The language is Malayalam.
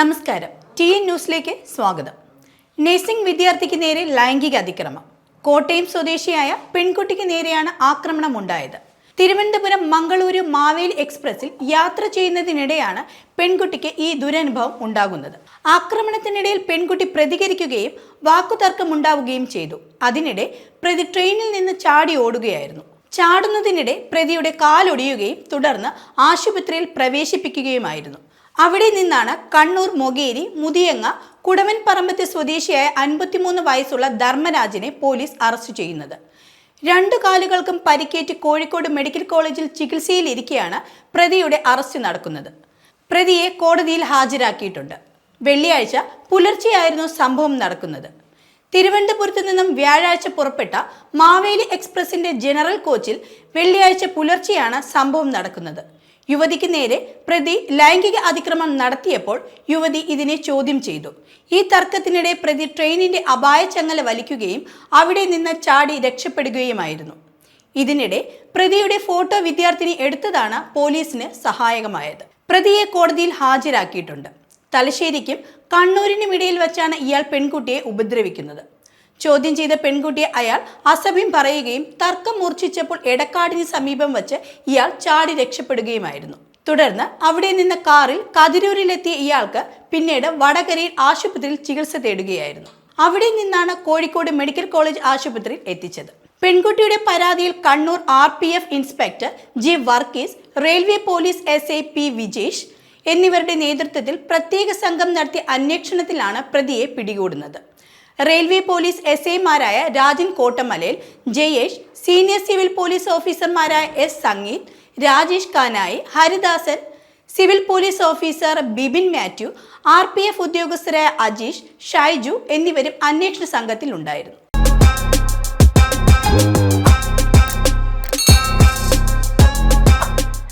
നമസ്കാരം. ടി എൻ ന്യൂസിലേക്ക് സ്വാഗതം. നഴ്സിംഗ് വിദ്യാർത്ഥിക്ക് നേരെ ലൈംഗിക അതിക്രമം. കോട്ടയം സ്വദേശിയായ പെൺകുട്ടിക്ക് നേരെയാണ് ആക്രമണം ഉണ്ടായത്. തിരുവനന്തപുരം മംഗളൂരു മാവേലി എക്സ്പ്രസിൽ യാത്ര ചെയ്യുന്നതിനിടെയാണ് പെൺകുട്ടിക്ക് ഈ ദുരനുഭവം ഉണ്ടാകുന്നത്. ആക്രമണത്തിനിടയിൽ പെൺകുട്ടി പ്രതികരിക്കുകയും വാക്കുതർക്കമുണ്ടാവുകയും ചെയ്തു. അതിനിടെ പ്രതി ട്രെയിനിൽ നിന്ന് ചാടി ഓടുകയായിരുന്നു. ചാടുന്നതിനിടെ പ്രതിയുടെ കാലൊടിയുകയും തുടർന്ന് ആശുപത്രിയിൽ പ്രവേശിപ്പിക്കുകയുമായിരുന്നു. അവിടെ നിന്നാണ് കണ്ണൂർ മൊകേരി മുതിയങ്ങ കുടവൻ പറമ്പത്തെ സ്വദേശിയായ അൻപത്തിമൂന്ന് വയസ്സുള്ള ധർമ്മരാജിനെ പോലീസ് അറസ്റ്റ് ചെയ്യുന്നത്. രണ്ടു കാലുകൾക്കും പരിക്കേറ്റ് കോഴിക്കോട് മെഡിക്കൽ കോളേജിൽ ചികിത്സയിലിരിക്കെയാണ് പ്രതിയുടെ അറസ്റ്റ് നടക്കുന്നത്. പ്രതിയെ കോടതിയിൽ ഹാജരാക്കിയിട്ടുണ്ട്. വെള്ളിയാഴ്ച പുലർച്ചെയായിരുന്നു സംഭവം നടക്കുന്നത്. തിരുവനന്തപുരത്തു നിന്നും വ്യാഴാഴ്ച പുറപ്പെട്ട മാവേലി എക്സ്പ്രസിന്റെ ജനറൽ കോച്ചിൽ വെള്ളിയാഴ്ച പുലർച്ചെയാണ് സംഭവം നടക്കുന്നത്. യുവതിക്ക് നേരെ പ്രതി ലൈംഗിക അതിക്രമം നടത്തിയപ്പോൾ യുവതി ഇതിനെ ചോദ്യം ചെയ്തു. ഈ തർക്കത്തിനിടെ പ്രതി ട്രെയിനിന്റെ അപായ ചങ്ങല വലിക്കുകയും അവിടെ നിന്ന് ചാടി രക്ഷപ്പെടുകയുമായിരുന്നു. ഇതിനിടെ പ്രതിയുടെ ഫോട്ടോ വിദ്യാർത്ഥിനി എടുത്തതാണ് പോലീസിന് സഹായകമായത്. പ്രതിയെ കോടതിയിൽ ഹാജരാക്കിയിട്ടുണ്ട്. തലശ്ശേരിക്കും കണ്ണൂരിനും ഇടയിൽ വച്ചാണ് ഇയാൾ പെൺകുട്ടിയെ ഉപദ്രവിക്കുന്നത്. ചോദ്യം ചെയ്ത പെൺകുട്ടിയെ അയാൾ അസഭ്യം പറയുകയും തർക്കം മൂർച്ഛിച്ചപ്പോൾ എടക്കാടിന് സമീപം വച്ച് ഇയാൾ ചാടി രക്ഷപ്പെടുകയുമായിരുന്നു. തുടർന്ന് അവിടെ നിന്ന കാറിൽ കതിരൂരിലെത്തിയ ഇയാൾക്ക് പിന്നീട് വടകരയിൽ ആശുപത്രിയിൽ ചികിത്സ തേടുകയായിരുന്നു. അവിടെ നിന്നാണ് കോഴിക്കോട് മെഡിക്കൽ കോളേജ് ആശുപത്രിയിൽ എത്തിച്ചത്. പെൺകുട്ടിയുടെ പരാതിയിൽ Kannur R P F inspector G Varghese railway police S I P Vijesh എന്നിവരുടെ നേതൃത്വത്തിൽ പ്രത്യേക സംഘം നടത്തിയ അന്വേഷണത്തിലാണ് പ്രതിയെ പിടികൂടുന്നത്. റെയിൽവേ പോലീസ് എസ് ഐമാരായ രാജൻ കോട്ടമലയിൽ ജയേഷ് സീനിയർ സിവിൽ പോലീസ് ഓഫീസർമാരായ S Sangeeth Rajesh Kanayi Haridasan civil police officer Bibin Mathew R P F ഉദ്യോഗസ്ഥരായ Ajeesh Shaiju എന്നിവരും അന്വേഷണ സംഘത്തിൽ ഉണ്ടായിരുന്നു